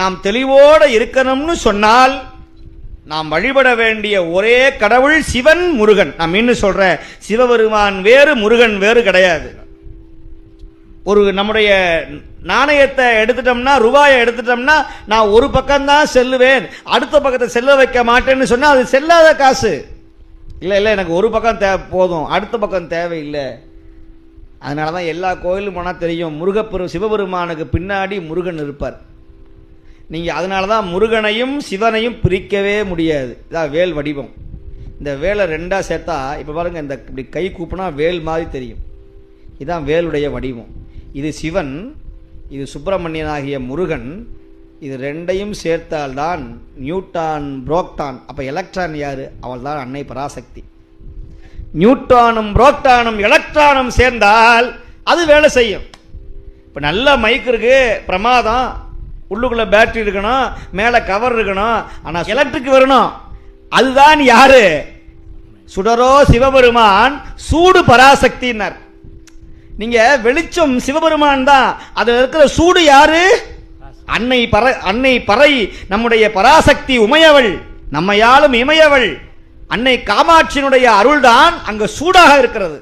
நாம் தெளிவோடு இருக்கணும்னு சொன்னால் நாம் வழிபட வேண்டிய ஒரே கடவுள் சிவன் முருகன். நான் இன்னும் சொல்கிறேன் சிவபெருமான் வேறு முருகன் வேறு கிடையாது. ஒரு நம்முடைய நாணயத்தை எடுத்துட்டோம்னா ரூபாயை எடுத்துட்டோம்னா நான் ஒரு பக்கம்தான் செல்லுவேன். அடுத்த பக்கத்தை செல்ல வைக்க மாட்டேன்னு சொன்னால் அது செல்லாத காசு. இல்லை இல்லை எனக்கு ஒரு பக்கம் தே போதும். அடுத்த பக்கம் தேவையில்லை. அதனால தான் எல்லா கோயிலும் போனால் தெரியும் முருகப்பெரு சிவபெருமானுக்கு பின்னாடி முருகன் இருப்பார். நீங்கள் அதனால தான் முருகனையும் சிவனையும் பிரிக்கவே முடியாது. இதான் வேல் வடிவம். இந்த வேலை ரெண்டாக சேர்த்தா இப்போ பாருங்கள் இந்த இப்படி கை கூப்பினா வேல் மாதிரி தெரியும். இதுதான் வேலுடைய வடிவம். இது சிவன் இது சுப்பிரமணியன் ஆகிய முருகன் இது ரெண்டையும் சேர்த்தால்தான் நியூட்டான் புரோக்டான். அப்போ எலக்ட்ரான் யார்? அவள் தான் அன்னை பராசக்தி. நியூட்டானும் புரோக்டானும் எலக்ட்ரானும் சேர்ந்தால் அது வேலை செய்யும். இப்போ நல்ல மைக் இருக்கு பிரமாதம். உள்ளுக்குள்ள பேட்டரி இருக்கணும் மேலே கவர் இருக்கணும். ஆனால் எலக்ட்ரிக் வரணும். அதுதான் யாரு? சுடரோ சிவபெருமான் சூடு பராசக்தினர் நீங்க வெளிச்சம் சிவபெருமான் தான். அதுல இருக்கிற சூடு யாரு? அன்னை பற அன்னை பறை நம்முடைய பராசக்தி உமையவள் நம்மையாலும் இமையவள். அன்னை காமாட்சியினுடைய அருள்தான் அங்க சூடாக இருக்கிறது.